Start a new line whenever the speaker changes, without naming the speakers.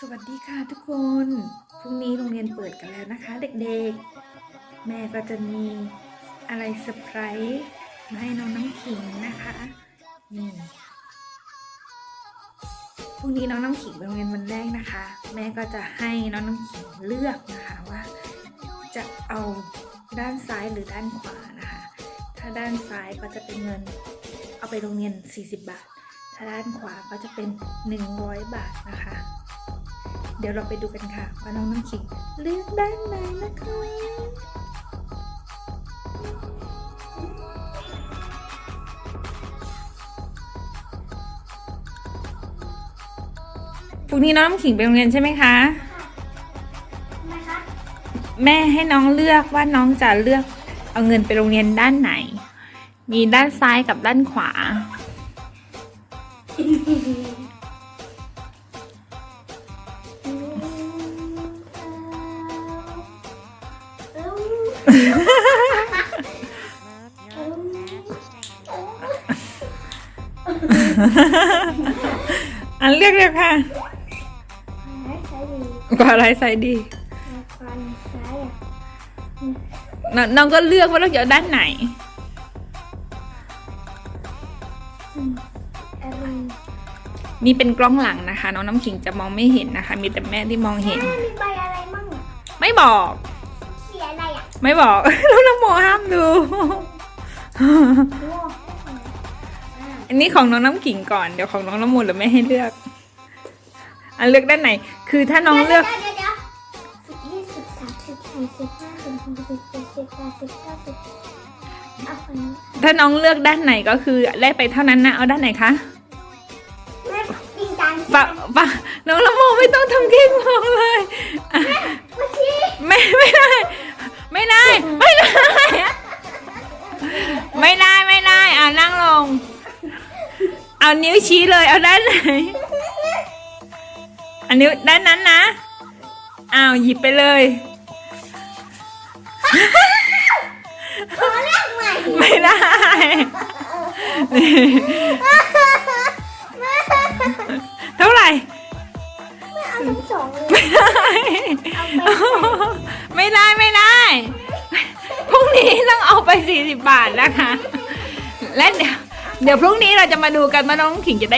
สวัสดีค่ะทุกคน พรุ่งนี้โรงเรียนเปิดกันแล้วนะคะ เด็กๆ แม่ก็จะมีอะไรเซอร์ไพรส์มาให้น้องน้ำขิงนะคะนี่พรุ่งนี้น้องน้ำขิงไปโรงเรียนวันแรกนะคะ แม่ก็จะให้น้องน้ำขิงเลือกนะคะว่า จะเอาด้านซ้ายหรือด้านขวานะคะ ถ้าด้านซ้ายก็จะเป็นเงิน เอาไปโรงเรียน 40 บาท ถ้าด้านขวาก็จะเป็น 100 บาทนะคะ เดี๋ยวเราไปดูกันค่ะ ว่าน้องน้ำขิงเลือกด้านไหนนะคะพรุ่งนี้น้องน้ำขิงไปโรงเรียนใช่ไหมคะ
ทำไมคะ
แม่ให้น้องเลือกว่าน้องจะเลือกเอาเงินไปโรงเรียนด้านไหน มีด้านซ้ายกับด้านขวา อันเลือกเลยค่ะ
ใช้ดี
กว่าอะไรใส่ดี
ฟันซ้ายอะ
นน้องก็เลือกว่าเราจะเอาด้านไหน
อะไร
นี่เป็นกล้องหลังนะคะ น้องน้ำขิงจะมองไม่เห็นนะคะ มีแต่แม่ที่มองเห็น
แม่มีใบอะไรมั่งอะ
ไม่บอก
สีอะไรอะ
ไม่บอกน้องน้ำโมห้ามดู
โอ้อ่า
อั นนี้ของน้องน้ำขิงก่อนเดี๋ยวของน้องน้ำมูลเดี๋ยวไม่ให้เลือก อันเลือกด้านไหน คือถ้าน้องเลือก
ดี๋ยวดี๋ยวเดี๋ยวสิบยี่สิบสามสิบสี่สิบห้าสิบหกสิบเจ็ดสิบแปดสิบเก้าสิบเอาคนนี้
ถ้าน้องเลือกด้านไหนก็คือได้ไปเท่านั้นนะเอาด้านไหนคะ
แม่จริงจัง
ฝากฝากน้องน้ำโมไม่ต้องทำเค้กมองเลย เอานิ้วชี้เลย เอาด้านไหนอันนิ้วด้านนั้นนะอ้าวหยิบไปเลย
ขอแรกใหม่
ไม่ได้ เท่าไหร่
ไม่เอาทั้งสองเลย
ไม่ได้ไม่ได้พรุ่งนี้ต้องเอาไป40บาทนะคะ และเดี๋ยว เดี๋ยวพรุ่งนี้เราจะมาดูกันว่าน้องขิงจะได้